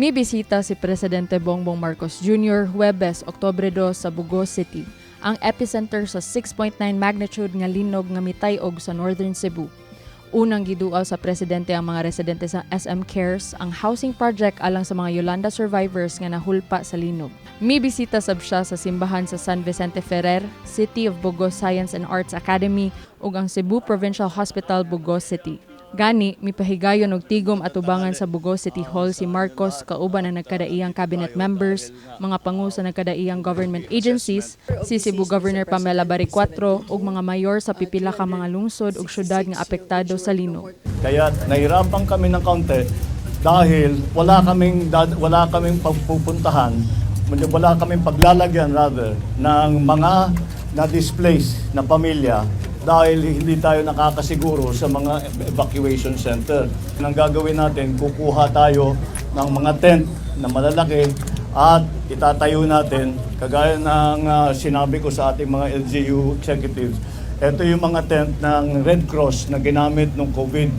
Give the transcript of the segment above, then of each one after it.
Mi bisita si Presidente Bongbong Marcos Jr. Huwebes, Oktobre 2 sa Bugos City, ang epicenter sa 6.9 magnitude nga linog nga mitay-og sa Northern Cebu. Unang giduaw sa presidente ang mga residente sa SM Cares, ang housing project alang sa mga Yolanda survivors nga nahulpa sa linog. Mi bisita sab siya sa simbahan sa San Vicente Ferrer, City of Bugos Science and Arts Academy ug ang Cebu Provincial Hospital Bugos City. Gani, mipahigayon og tigom at ubangan sa Bugos City Hall si Marcos kauban ang nagkadaiyang cabinet members, mga pangu sa nagkadaiyang government agencies, si Cebu Governor Pamela Baricuatro ug mga mayor sa pipila ka mga lungsod ug syudad nga apektado sa linog. Kaya nahirapan kami ng kaunti dahil wala kaming wala kaming pagpupuntahan, wala kaming paglalagyan rather ng mga na-displaced na pamilya dahil hindi tayo nakakasiguro sa mga evacuation center. Ang gagawin natin, kukuha tayo ng mga tent na malalaki at itatayo natin, kagaya ng ah, sinabi ko sa ating mga LGU executives, ito yung mga tent ng Red Cross na ginamit nung COVID.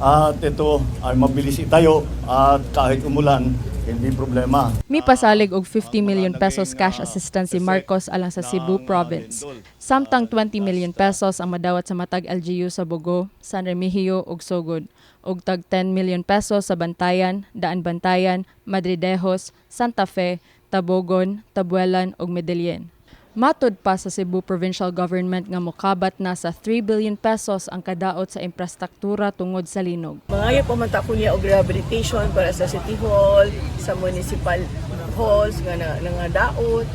At ito ay mabilis itayo at kahit umulan, hindi problema. Mi pasalig og 50 million pesos cash assistance si Marcos alang sa Cebu Province. Samtang 20 million pesos ang madawat sa matag LGU sa Bogo, San Remigio ug Sogod, ug tag 10 million pesos sa Bantayan, Daan Bantayan, Madridejos, Santa Fe, Tabogon, Tabuelan ug Medellin. Matod pa sa Cebu Provincial Government nga mokabat na sa 3 billion pesos ang kadaot sa infrastruktura tungod sa linog. Mangayo pa man ko niya og rehabilitation para sa City Hall, sa municipal halls nga na, na nga daot.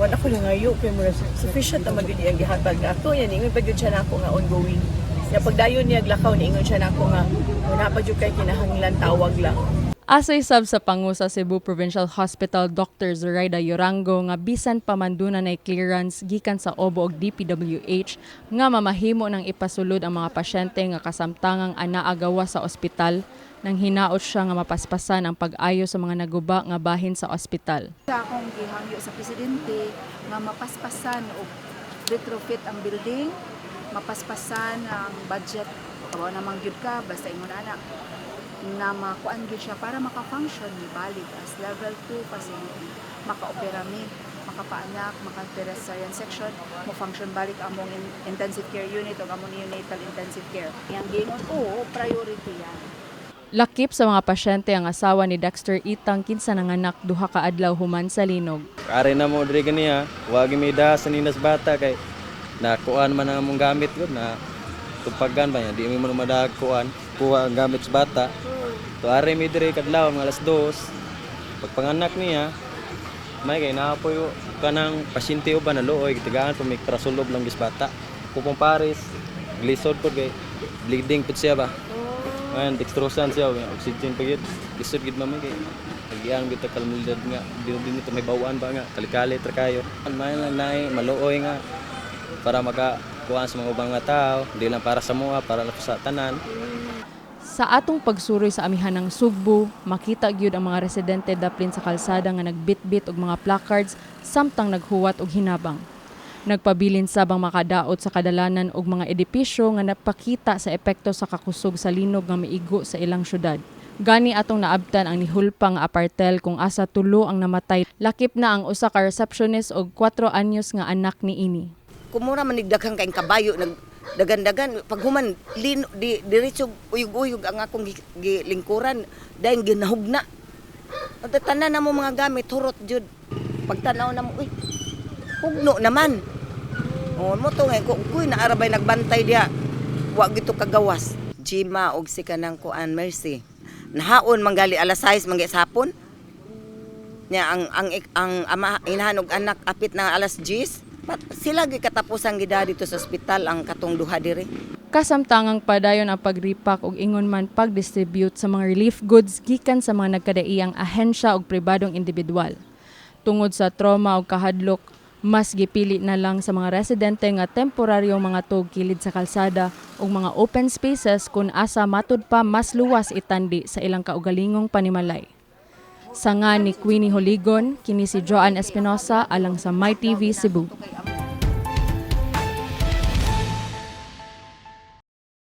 Wala ko langayo kay mura sufficient naman gid ang gihatag ato yan ingon pa gyud siya nako nga ongoing. Ya pagdayon niya glakaw ni ingon siya nako nga wala pa gyud kay kinahanglan tawag lang. Asay sab sa pangu sa Cebu Provincial Hospital Dr. Zoraida Yorango nga bisan pa man duna nay clearance gikan sa OBO ug DPWH nga mamahimo nang ipasulod ang mga pasyente nga kasamtangang anaagawa sa ospital nang hinaot siya nga mapaspasan ang pag-ayo sa mga naguba nga bahin sa ospital. sa akong gihangyo sa presidente nga mapaspasan og retrofit ang building, mapaspasan ang budget kawa namang gyud ka basta ingon anak na makuan gyud siya para maka-function ni balik as level 2 facility maka-opera mi makapaanak, maka-opera sa yan section, mo-function balik among in- intensive care unit o among neonatal intensive care. Yang gingon, oo, priority yan. Lakip sa mga pasyente ang asawa ni Dexter Itang kinsa nanganak duha ka adlaw human sa linog. Ari na mo diri ganiya, wagi mi da sa ninas bata kay nakuan man ang among gamit gud na tupagan ba niya, di mo madag kuan, kuha ang gamit sa bata. To ari mi diri kadlaw mga alas 2. Pagpanganak niya, may kay naapoy kanang pasyente uban na looy gitagaan pa mi para sulob lang gis bata. Pupong Paris, glisod ko kay bleeding pud siya ba. Ngayon, dextrosan siya, oxygen pa yun. Lisod gid mamay kay Nagyan kita kalmulad nga, di din may bawaan ba nga, kalikali tra kayo. May lang nai, maluoy nga, para makakuha sa mga ubang nga tao, hindi lang para sa mga, para sa tanan. Sa atong pagsuroy sa amihan ng Sugbo, makita gyud ang mga residente daplin sa kalsada nga nagbitbit og mga placards samtang naghuwat og hinabang. Nagpabilin sabang makadaot sa kadalanan og mga edipisyo nga napakita sa epekto sa kakusog sa linog nga miigo sa ilang syudad. Gani atong naabtan ang nihulpang apartel kung asa tulo ang namatay. Lakip na ang usa ka receptionist og 4 anyos nga anak ni ini. Kumura manigdaghang kaing kabayo nag dagan-dagan. Pag human lin di diretso uyog-uyog ang akong gi- gilingkuran dahil ginahugna. At tanan na mo mga gamit hurot jud. Pagtanaw na mo uy hugno naman. Oh mo to nga kung kuy naarabay nagbantay diha. Wa gito kagawas. Jima og si kanang kuan Mercy. Nahaon manggali alas 6 manggi sapon nya ang ang ang ama inahanog anak apit na alas 10 Pat, sila gi katapusang gida dito sa ospital ang katong duha diri Kasamtangang padayon ang pagripak og ingon man pag-distribute sa mga relief goods gikan sa mga nagkadaiyang ahensya og pribadong individual. Tungod sa trauma og kahadlok, mas gipili na lang sa mga residente nga temporaryong mga tug kilid sa kalsada ug mga open spaces kung asa matud pa mas luwas itandi sa ilang kaugalingong panimalay. Sa nga ni Queenie Holigon, kini si Joanne Espinosa alang sa My TV Cebu.